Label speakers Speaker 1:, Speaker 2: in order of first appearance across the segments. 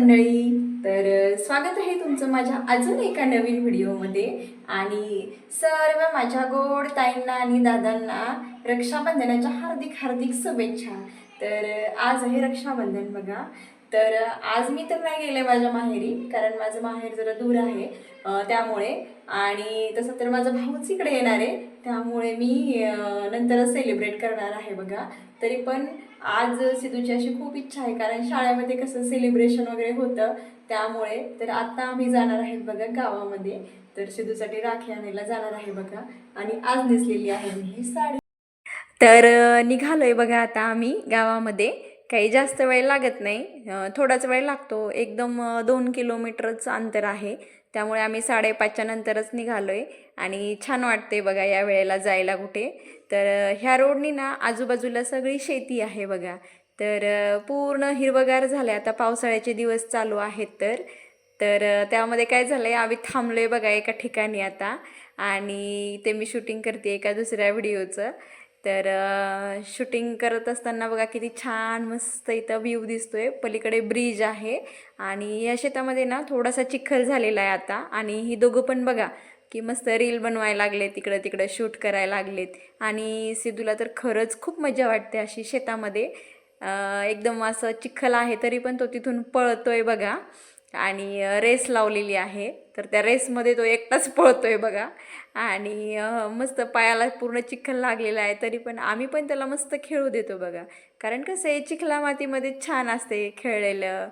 Speaker 1: मंडळी तर स्वागत आहे तुमचं माझ्या अजून एका नवीन व्हिडिओमध्ये. आणि सर्व माझ्या गोड ताईंना आणि दादांना रक्षाबंधनाच्या हार्दिक हार्दिक शुभेच्छा. तर आज आहे रक्षाबंधन बघा. तर आज मी तर नाही गेले माझ्या माहेरी कारण माझं माहेर जरा दूर आहे त्यामुळे. आणि तसं तर माझा भाऊच इकडे येणार आहे त्यामुळे मी नंतरच सेलिब्रेट करणार आहे बघा. तरी पण आज सिद्धूची अशी खूप इच्छा आहे कारण शाळेमध्ये कसं सेलिब्रेशन वगैरे होतं त्यामुळे तर आता आम्ही जाणार आहेत बघा गावामध्ये. तर सिद्धूसाठी राखी आणायला जाणार आहे बघा. आणि आज नेसलेली आहे मी ही साडी. तर निघालोय बघा आता आम्ही गावामध्ये. काही जास्त वेळ लागत नाही. थोडाच वेळ लागतो. एकदम दोन किलोमीटरचं अंतर आहे. त्यामुळे आम्ही साडेपाचच्या नंतरच निघालो आहे आणि छान वाटते बघा या वेळेला जायला कुठे. तर ह्या रोडनी ना आजूबाजूला सगळी शेती आहे बघा. तर पूर्ण हिरवगार झालं आता पावसाळ्याचे दिवस चालू आहेत तर. तर त्यामध्ये काय झालं आहे आम्ही थांबलो आहे बघा एका ठिकाणी आता. आणि ते मी शूटिंग करते एका दुसऱ्या व्हिडिओचं. तर शूटिंग करत असताना बघा किती छान मस्त इथं व्ह्यू दिसतोय. पलीकडे ब्रिज आहे आणि या शेतामध्ये ना थोडासा चिखल झालेला आहे आता आणि ही दोघं पण बघा की मस्त रील बनवायला लागले तिकडं तिकडं शूट करायला लागलेत आणि सिद्धूला तर खरंच खूप मजा वाटते अशी शेतामध्ये. एकदम असं चिखल आहे तरी पण तो तिथून पळतोय बघा. आणि रेस लावलेली आहे. तर त्या रेसमध्ये तो एकटाच पळतो आहे बघा. आणि मस्त पायाला पूर्ण चिखल लागलेला आहे. तरी पण आम्ही पण त्याला मस्त खेळू देतो बघा. कारण कसं आहे चिखला मातीमध्ये छान असते खेळलेलं.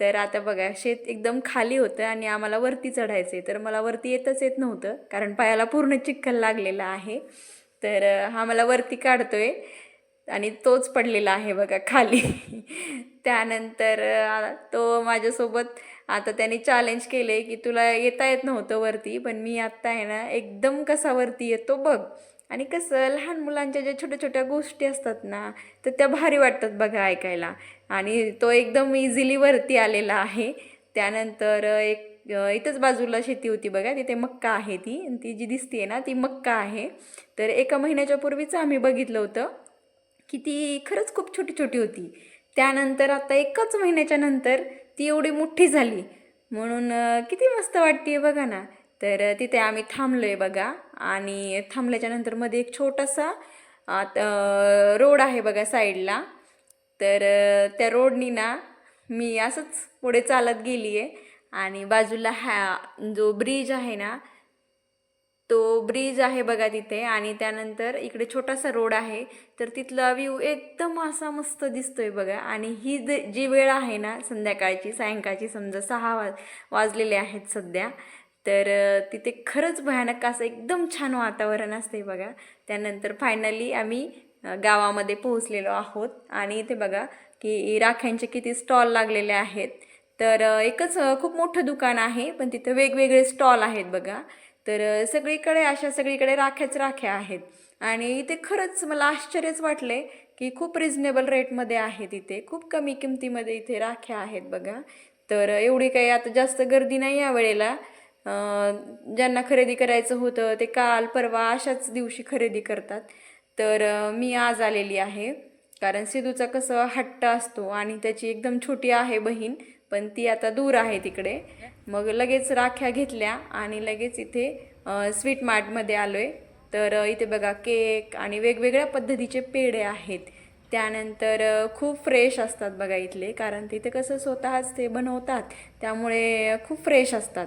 Speaker 1: तर आता बघा शेत एकदम खाली होतं आणि आम्हाला वरती चढायचं आहे तर मला वरती येतच येत नव्हतं कारण पायाला पूर्ण चिखल लागलेला आहे. तर हा मला वरती काढतो आहे आणि तोच पडलेला आहे बघा खाली. त्यानंतर तो माझ्यासोबत आता त्याने चॅलेंज केले की तुला येता येत नव्हतं वरती पण मी आत्ता आहे ना एकदम कसा वरती येतो बघ. आणि कसं लहान मुलांच्या ज्या छोट्या छोट्या गोष्टी असतात ना तर त्या भारी वाटतात बघा ऐकायला. आणि तो एकदम इझिली वरती आलेला आहे. त्यानंतर एक इथंच बाजूला शेती होती बघा तिथे मक्का आहे ती. आणि ती जी दिसते ना ती मक्का आहे. तर एका महिन्याच्या पूर्वीच आम्ही बघितलं होतं की ती खरंच खूप छोटी छोटी होती. त्यानंतर आता एकाच महिन्याच्या नंतर ती एवढी मोठी झाली. म्हणून किती मस्त वाटते बघा ना. तर तिथे आम्ही थांबलो आहे बघा. आणि थांबल्याच्या नंतर मध्ये एक छोटासा आता रोड आहे बघा साईडला. तर त्या रोडनी ना मी असंच पुढे चालत गेली आहे आणि बाजूला हा जो ब्रिज आहे ना तो ब्रिज आहे बघा तिथे आणि त्यानंतर इकडे छोटासा रोड आहे. तर तिथला व्ह्यू एकदम असा मस्त दिसतोय बघा. आणि ही ज- जी वेळ आहे ना संध्याकाळची सायंकाळची समजा सहा वाज वाजलेले आहेत सध्या. तर तिथे खरंच भयानक असं एकदम छान वातावरण असते बघा. त्यानंतर फायनली आम्ही गावामध्ये पोहोचलेलो आहोत. आणि इथे बघा की राख्यांचे किती स्टॉल लागलेले आहेत. तर एकच खूप मोठं दुकान आहे पण तिथं वेगवेगळे स्टॉल आहेत बघा. तर सगळीकडे अशा सगळीकडे राख्याच राख्या आहेत. आणि इथे खरंच मला आश्चर्यच वाटले की खूप रिझनेबल रेटमध्ये आहेत इथे. खूप कमी किमतीमध्ये इथे राख्या आहेत बघा. तर एवढी काही आता जास्त गर्दी नाही या वेळेला. ज्यांना खरेदी करायचं होतं ते काल परवा अशाच दिवशी खरेदी करतात. तर मी आज आलेली आहे. कारण सिधूचा कसं हट्ट असतो आणि त्याची एकदम छोटी आहे बहीण पण ती आता दूर आहे तिकडे. मग लगेच राख्या घेतल्या आणि लगेच इथे स्वीट मार्टमध्ये आलो आहे तर इथे बघा केक आणि वेगवेगळ्या पद्धतीचे पेढे आहेत. त्यानंतर खूप फ्रेश असतात बघा इथले कारण तिथे कसं स्वतःच ते बनवतात. त्यामुळे खूप फ्रेश असतात.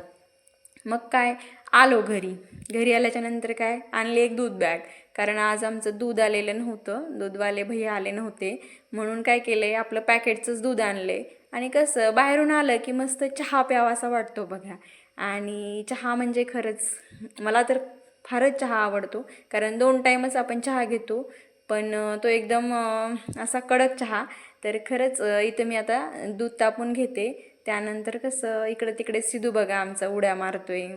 Speaker 1: मग काय? आलो घरी. घरी आल्याच्यानंतर काय? आणले एक दूध बॅग कारण आज आमचं दूध आलेलं नव्हतं. दूधवाले भैया आले नव्हते. म्हणून काय केलं आहे आपलं पॅकेटचंच दूध आणलं आहे आणि कसं बाहेरून आलं की मस्त चहा प्यावासा वाटतो बघा. आणि चहा म्हणजे खरंच मला तर फारच चहा आवडतो. कारण दोन टाईमच आपण चहा घेतो. पण तो एकदम असा कडक चहा. तर खरंच इथं मी आता दूध तापून घेते. त्यानंतर कसं इकडं तिकडे सिधू बघा आमचा उड्या मारतोय.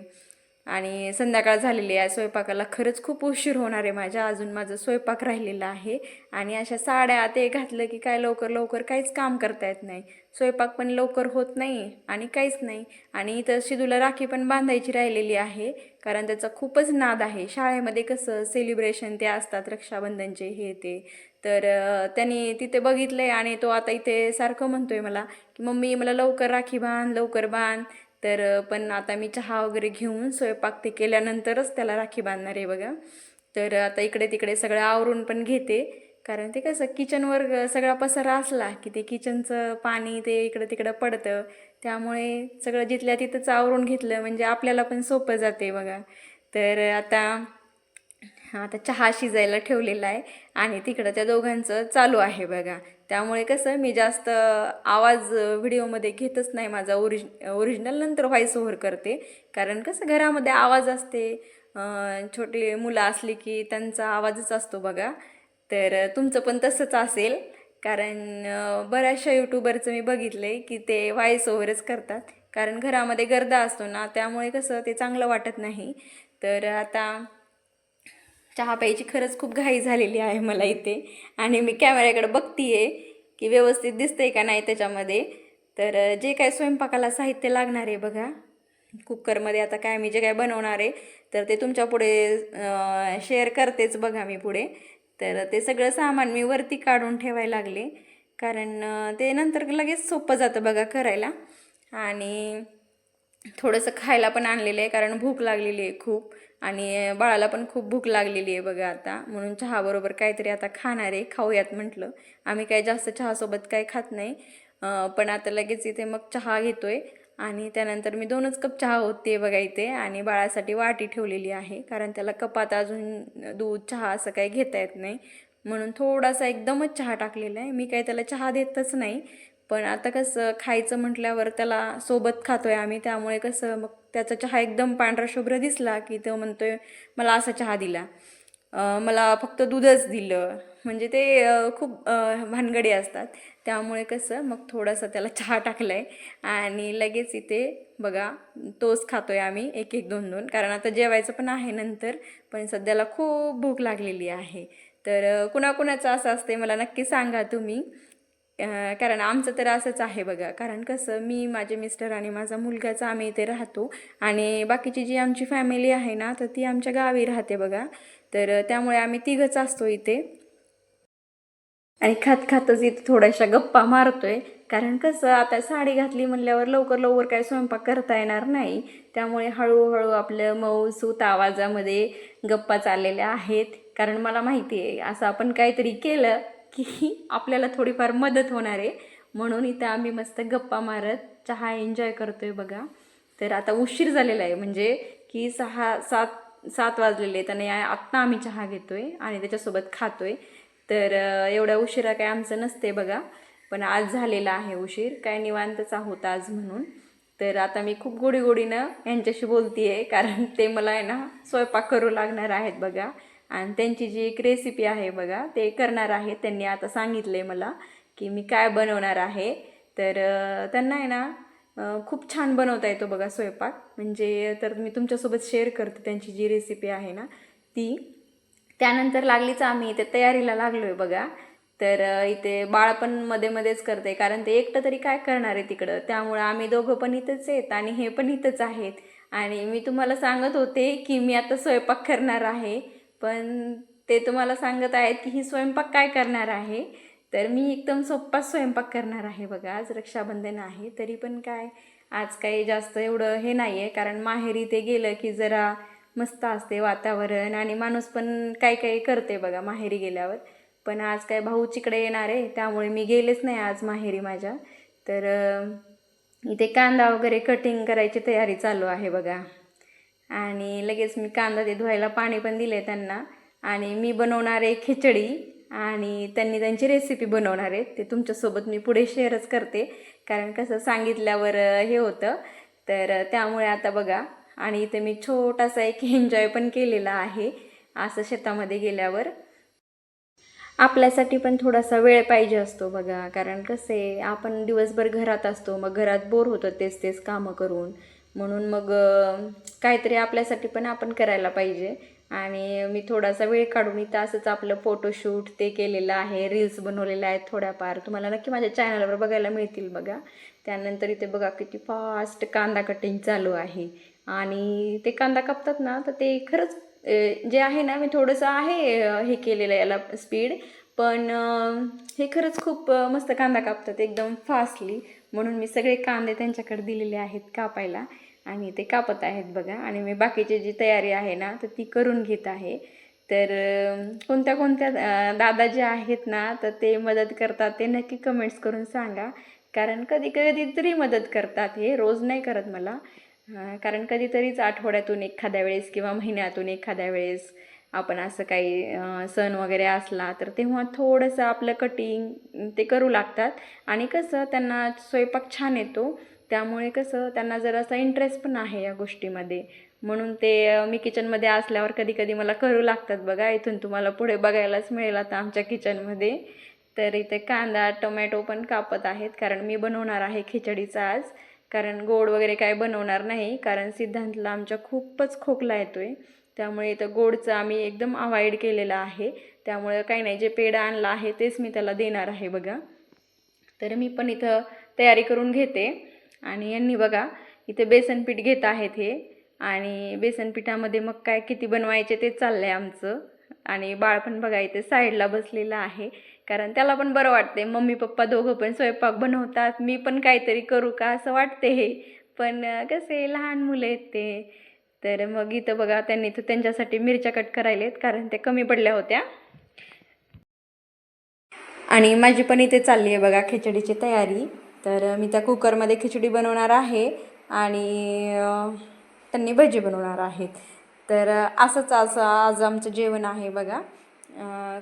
Speaker 1: आणि संध्याकाळ झालेली आहे. स्वयंपाकाला खरंच खूप उशीर होणार आहे माझ्या. अजून माझं स्वयंपाक राहिलेला आहे. आणि अशा साड्या ते घातलं की काय लवकर लवकर काहीच काम करता येत नाही. स्वयंपाक पण लवकर होत नाही आणि काहीच नाही. आणि इथं शिदूला राखी पण बांधायची राहिलेली आहे. कारण त्याचा खूपच नाद आहे. शाळेमध्ये कसं सेलिब्रेशन ते असतात रक्षाबंधनचे हे ते. तर त्यांनी तिथे बघितलं आहे आणि तो आता इथे सारखं म्हणतो आहे मला की मम्मी मला लवकर राखी बांध लवकर बांध. तर पण आता मी चहा वगैरे घेऊन स्वयंपाक ते केल्यानंतरच त्याला राखी बांधणार आहे बघा. तर आता इकडे तिकडे सगळं आवरून पण घेते. कारण ते कसं किचनवर सगळा पसारा असला की ते किचनचं पाणी ते इकडं तिकडं पडतं. त्यामुळे सगळं जिथल्या तिथंच आवरून घेतलं म्हणजे आपल्याला पण सोपं जाते बघा. तर आता आता चहा शिजायला ठेवलेला आहे आणि तिकडं त्या दोघांचं चालू आहे बघा. त्यामुळे कसं मी जास्त आवाज व्हिडिओमध्ये घेतच नाही माझा ओरिज ओरिजिनल नंतर व्हॉईस ओव्हर करते. कारण कसं घरामध्ये आवाज असते छोटे छोटी मुलं असली की त्यांचा आवाजच असतो बघा. तर तुमचं पण तसंच असेल. कारण बऱ्याचशा यूट्यूबरचं मी बघितलं आहे की ते व्हॉईस ओव्हरच करतात. कारण घरामध्ये गर्दा असतो ना त्यामुळे कसं ते चांगलं वाटत नाही. तर आता चहा प्यायची खरंच खूप घाई झालेली आहे मला इथे. आणि मी कॅमेऱ्याकडे बघतीये की व्यवस्थित दिसतंय का नाही त्याच्यामध्ये. तर जे काय स्वयंपाकाला साहित्य लागणार आहे बघा. कुकरमध्ये आता काय मी जे काय बनवणार आहे तर ते तुमच्यापुढे शेअर करतेच बघा मी पुढे. तर ते सगळं सामान मी वरती काढून ठेवायला लागले. कारण ते नंतर लगेच सोपं जातं बघा करायला. आणि थोडंसं खायला पण आणलेलं आहे कारण भूक लागलेली आहे खूप. आणि बाळाला पण खूप भूक लागलेली आहे बघा आता. म्हणून चहाबरोबर काहीतरी आता खाणार आहे. खाऊयात म्हटलं. आम्ही काय जास्त चहासोबत काही खात नाही. पण आता लगेच इथे मग चहा घेतोय. आणि त्यानंतर मी दोनच कप चहा होते बघा इथे. आणि बाळासाठी वाटी ठेवलेली आहे. कारण त्याला कपात अजून दूध चहा असं काही घेता येत नाही. म्हणून थोडासा एकदमच चहा टाकलेला आहे. मी काही त्याला चहा देतच नाही. पण आता कसं खायचं म्हटल्यावर त्याला सोबत खातोय आम्ही त्यामुळे कसं मग त्याचा चहा एकदम पांढरा शुभ्र दिसला की तो म्हणतोय मला असा चहा दिला. मला फक्त दूधच दिलं. म्हणजे ते खूप भानगडे भानगडी असतात. त्यामुळे कसं मग थोडासा त्याला चहा टाकला आहे आणि लगेच इथे बघा तोच खातोय आम्ही एक एक दोन दोन कारण आता जेवायचं पण आहे नंतर पण सध्याला खूप भूक लागलेली आहे. तर कुणाकुणाचं असं असते मला नक्की सांगा तुम्ही. कारण आमचं तर असंच आहे बघा. कारण कसं मी माझे मिस्टर आणि माझा मुलगाच आम्ही इथे राहतो. आणि बाकीची जी आमची फॅमिली आहे ना तर ती आमच्या गावी राहते बघा. तर त्यामुळे आम्ही तिघंच असतो इथे. आणि खात खातच इथे थोड्याशा गप्पा मारतोय. कारण कसं आता साडी घातली म्हणल्यावर लवकर लवकर काय स्वयंपाक करता येणार नाही. त्यामुळे हळूहळू आपलं मऊ सूत आवाजामध्ये गप्पा चाललेल्या आहेत. कारण मला माहिती आहे असं आपण काहीतरी केलं की आपल्याला थोडीफार मदत होणार आहे. म्हणून इथं आम्ही मस्त गप्पा मारत चहा एन्जॉय करतोय बघा. तर आता उशीर झालेला आहे म्हणजे की सहा सात सात वाजलेले आहेत आणि आत्ता आम्ही चहा घेतोय आणि त्याच्यासोबत खातोय. तर एवढ्या उशिरा काय आमचं नसते बघा. पण आज झालेला आहे उशीर. काय निवांतच आहोत आज म्हणून. तर आता मी खूप गोडी गोडीनं यांच्याशी बोलती आहे कारण ते मला आहे ना स्वयंपाक करू लागणार आहेत बघा. आणि त्यांची जी एक रेसिपी आहे बघा ते करणार आहेत त्यांनी आता सांगितलं आहे मला की मी काय बनवणार आहे. तर त्यांना आहे ना खूप छान बनवता येतो बघा स्वयंपाक. म्हणजे तर मी तुमच्यासोबत शेअर करते त्यांची जी रेसिपी आहे ना ती. त्यानंतर लागलीच आम्ही इथे तयारीला लागलो आहे बघा. तर इथे बाळ पण मध्ये मध्येच करते कारण ते एकटं तरी काय करणार आहे तिकडं? त्यामुळं आम्ही दोघं पण इथंच आहेत आणि हे पण इथंच आहेत. आणि मी तुम्हाला सांगत होते की मी आता स्वयंपाक करणार आहे. पण ते तुम्हाला सांगत आहेत की ही स्वयंपाक काय करणार आहे? तर मी एकदम सोप्पा स्वयंपाक करणार आहे बघा आज रक्षाबंधन आहे तरी पण काय? आज काही जास्त एवढं हे नाही आहे कारण माहेरी ते गेलं की जरा मस्त असते वातावरण आणि माणूस पण काय काय करते बघा माहेरी गेल्यावर. पण आज काय भाऊ चिकडे येणार आहे त्यामुळे मी गेलेच नाही आज माहेरी माझ्या. तर इथे कांदा वगैरे कटिंग करायची तयारी चालू आहे बघा. आणि लगेच मी कांदा ते धुवायला पाणी पण दिले त्यांना. आणि मी बनवणार आहे खिचडी आणि त्यांनी त्यांची रेसिपी बनवणार आहे. ते तुमच्यासोबत मी पुढे शेअरच करते. कारण कसं सांगितल्यावर हे होतं. तर त्यामुळे आता बघा. आणि इथे मी छोटासा एक एन्जॉय पण केलेला आहे असं शेतामध्ये गेल्यावर. आपल्यासाठी पण थोडासा वेळ पाहिजे असतो बघा. कारण कसं आहे आपण दिवसभर घरात असतो. मग घरात बोर होतं तेच तेच कामं करून. म्हणून मग काहीतरी आपल्यासाठी पण आपण करायला पाहिजे. आणि मी थोडासा वेळ काढून इथं असंच आपलं फोटोशूट ते केलेलं आहे. रील्स बनवलेल्या आहेत थोड्याफार. तुम्हाला नक्की माझ्या चॅनलवर बघायला मिळतील बघा. त्यानंतर इथे बघा किती फास्ट कांदा कटिंग चालू आहे. आणि ते कांदा कापतात ना तर ते खरंच जे आहे ना मी थोडंसं आहे हे केलेलं याला स्पीड पण हे खरंच खूप मस्त कांदा कापतात एकदम फास्टली म्हणून मी सगळे कांदे त्यांच्याकडे दिलेले आहेत कापायला. आणि ते कापत आहेत बघा. आणि मी बाकीची जी तयारी आहे ना तर ती करून घेत आहे. तर कोणत्या कोणत्या दादा जे आहेत ना तर ते मदत करतात ते नक्की कमेंट्स करून सांगा. कारण कधी कधी तरी मदत करतात हे रोज नाही करत मला. कारण कधीतरीच आठवड्यातून एखाद्या वेळेस किंवा महिन्यातून एखाद्या वेळेस आपण असं काही सण वगैरे असला तर तेव्हा थोडंसं आपलं कटिंग ते करू लागतात. आणि कसं त्यांना स्वयंपाक छान येतो. त्यामुळे कसं त्यांना जरासा इंटरेस्ट पण आहे या गोष्टीमध्ये. म्हणून ते मी किचनमध्ये असल्यावर कधी कधी मला करू लागतात बघा इथून तुम्हाला पुढे बघायलाच मिळेल आता आमच्या किचनमध्ये तर इथे कांदा टोमॅटो पण कापत आहेत कारण मी बनवणार आहे खिचडीचा आज. कारण गोड वगैरे काय बनवणार नाही कारण सिद्धांतला आमच्या खूपच खोकला येतो आहे त्यामुळे इथं गोडचं आम्ही एकदम अवॉइड केलेलं आहे. त्यामुळे काही नाही जे पेढा आणला आहे तेच मी त्याला देणार आहे बघा. तर मी पण इथं तयारी करून घेते. आणि यांनी बघा इथे बेसनपीठ घेत आहेत हे. आणि बेसन पिठामध्ये मग काय किती बनवायचे ते चाललं आहे आमचं. आणि बाळ पण बघा इथे साईडला बसलेलं आहे. कारण त्याला पण बरं वाटते मम्मी पप्पा दोघं पण स्वयंपाक बनवतात. मी पण काहीतरी करू का असं वाटते हे. पण कसे लहान मुलं आहेत ते. तर मग इथं बघा त्यांनी तर त्यांच्यासाठी मिरच्या कट करायलेत कारण त्या कमी पडल्या होत्या. आणि माझी पण इथे चालली आहे बघा खिचडीची तयारी. तर मी त्या कुकरमध्ये खिचडी बनवणार आहे आणि त्यांनी भजी बनवणार आहेत. तर असंच असं आज आमचं जेवण आहे बघा.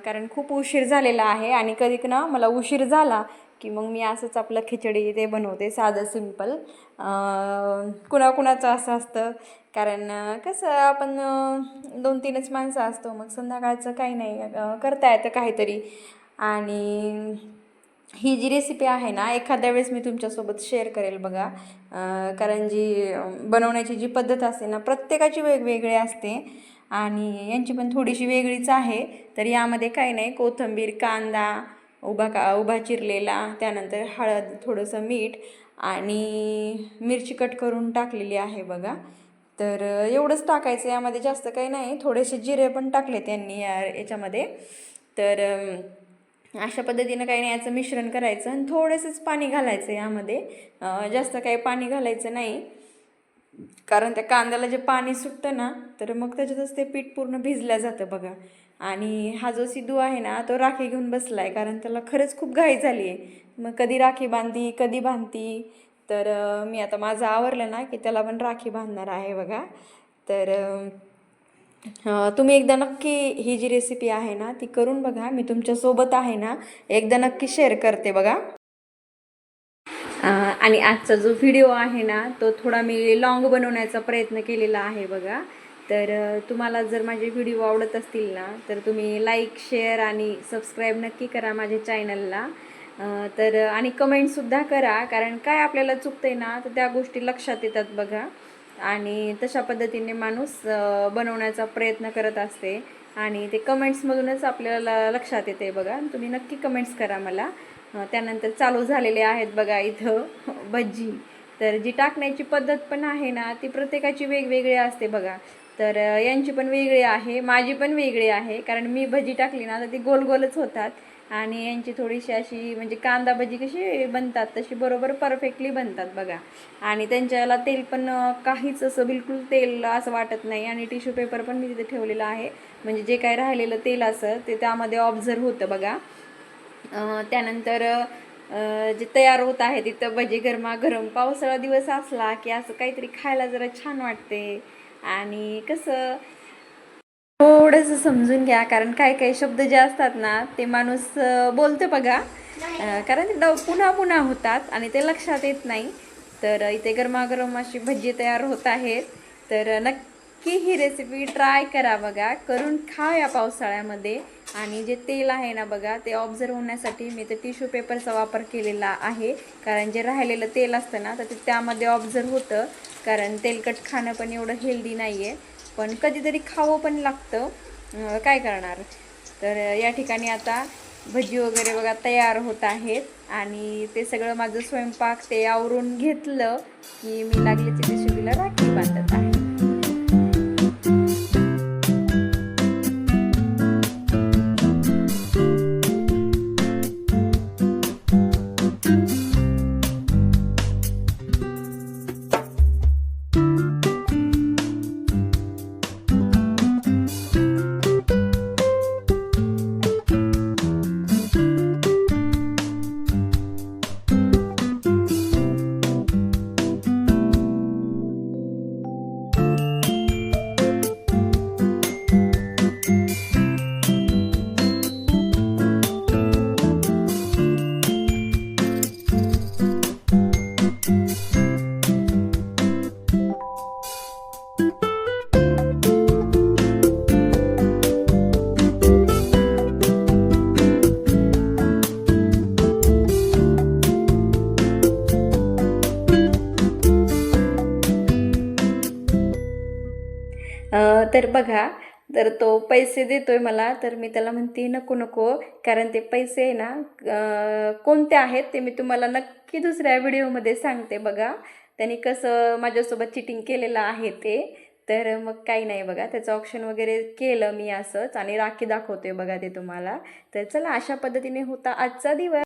Speaker 1: कारण खूप उशीर झालेला आहे आणि कधी ना मला उशीर झाला की मग मी असंच आपलं खिचडी ते बनवते साधं सिंपल. कुणाकुणाचं असं असतं. कारण कसं आपण दोन तीनच माणसं असतो मग संध्याकाळचं काही नाही करता येतं काहीतरी. आणि ही जी रेसिपी आहे ना एखाद्या वेळेस मी तुमच्यासोबत शेअर करेल बघा. कारण जी बनवण्याची जी पद्धत असते ना प्रत्येकाची वेगवेगळी असते. आणि यांची पण थोडीशी वेगळीच आहे. तर यामध्ये काही नाही कोथिंबीर कांदा उभा का उभा चिरलेला त्यानंतर हळद थोडंसं मीठ आणि मिरची कट करून टाकलेली आहे बघा. तर एवढंच टाकायचं यामध्ये जास्त काही नाही. थोडेसे जिरे पण टाकले त्यांनी या याच्यामध्ये. तर अशा पद्धतीनं काही नाही याचं मिश्रण करायचं आणि थोडंसंच पाणी घालायचं यामध्ये. जास्त काही पाणी घालायचं नाही. कारण त्या कांद्याला जे पाणी सुटतं ना तर मग त्याच्यातच ते पीठ पूर्ण भिजलं जातं बघा. आणि हा जो सिद्धू आहे ना तो राखी घेऊन बसला आहे कारण त्याला खरंच खूप घाई झाली आहे. मग कधी राखी बांधती कधी बांधती? तर मी आता माझं आवरलं ना की त्याला पण राखी बांधणार आहे बघा. तर तुम्ही एकदा नक्की ही जी रेसिपी आहे ना ती करून बघा. मी तुमच्यासोबत आहे ना एकदा नक्की शेअर करते बघा. आणि आजचा जो व्हिडिओ आहे ना तो थोडा मी लॉंग बनवण्याचा प्रयत्न केलेला आहे बघा. तर तुम्हाला जर माझे व्हिडिओ आवडत असतील ना तर तुम्ही लाईक शेअर आणि सबस्क्राईब नक्की करा माझ्या चॅनलला तर आणि कमेंटसुद्धा करा. कारण काय आपल्याला चुकतं आहे ना तर त्या गोष्टी लक्षात येतात बघा. आणि तशा पद्धतीने माणूस बनवण्याचा प्रयत्न करत असते. आणि ते कमेंट्समधूनच आपल्याला लक्षात येते बघा. तुम्ही नक्की कमेंट्स करा मला. त्यानंतर चालू झालेले आहेत बघा इथं भजी तर जी टाकण्याची पद्धत पण आहे ना ती प्रत्येकाची वेगवेगळी असते बघा. तर यांची पण वेगळी आहे माझी पण वेगळी आहे कारण मी भजी टाकली ना तर ती गोल गोलच होतात. आणि यांची थोडीशी अशी म्हणजे कांदा भजी कशी बनतात तशी बरोबर परफेक्टली बनतात बघा. आणि त्यांच्याला तेल पण काहीच असं बिलकुल तेल असं वाटत नाही. आणि टिश्यू पेपर पण मी तिथे ठेवलेला आहे. म्हणजे जे काही राहिलेलं तेल असं ते त्यामध्ये ऑब्झर्व होतं बघा. त्यानंतर जे तयार होत आहे तिथं भजी गरमा गरम पावसाळा दिवस असला की असं काहीतरी खायला जरा छान वाटते. आणि कसं थोडंसं समजून घ्या कारण काही काही शब्द जे असतात ना ते माणूस बोलतो बघा. कारण ते ड- पुन्हा पुन्हा होतात आणि ते लक्षात येत नाही. तर इथे गरमागरम अशी भजी तयार होत आहेत. तर नक्की नक्की ही रेसिपी ट्राय करा बघा. करून खा या पावसाळ्यामध्ये. आणि जे तेल आहे ना बघा ते ऑब्झर्व होण्यासाठी मी ते टिश्यू पेपरचा वापर केलेला आहे. कारण जे राहिलेलं तेल असतं ना तर ते त्यामध्ये ऑब्झर्व होतं. कारण तेलकट खाणं पण एवढं हेल्दी नाही आहे पण कधीतरी खावं पण लागतं. काय करणार? तर या ठिकाणी आता भजी वगैरे बघा तयार होत आहेत. आणि ते सगळं माझं स्वयंपाक ते आवरून घेतलं की मी लागले तिथे शिवीला राखी बांधत आहे. तर बघा तर तो पैसे देतोय मला तर मी त्याला म्हणते नको नको कारण ते पैसे आहे ना कोणते आहेत ते मी तुम्हाला नक्की दुसऱ्या व्हिडिओमध्ये सांगते बघा. त्यांनी कसं माझ्यासोबत चिटिंग केलेलं आहे ते. तर मग काही नाही बघा त्याचं ऑप्शन वगैरे केलं मी असंच आणि राखी दाखवते बघा ते तुम्हाला. तर चला अशा पद्धतीने होता आजचा दिवस.